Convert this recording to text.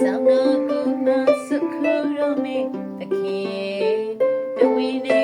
Some no good, not so cool, me, the kid, the winner.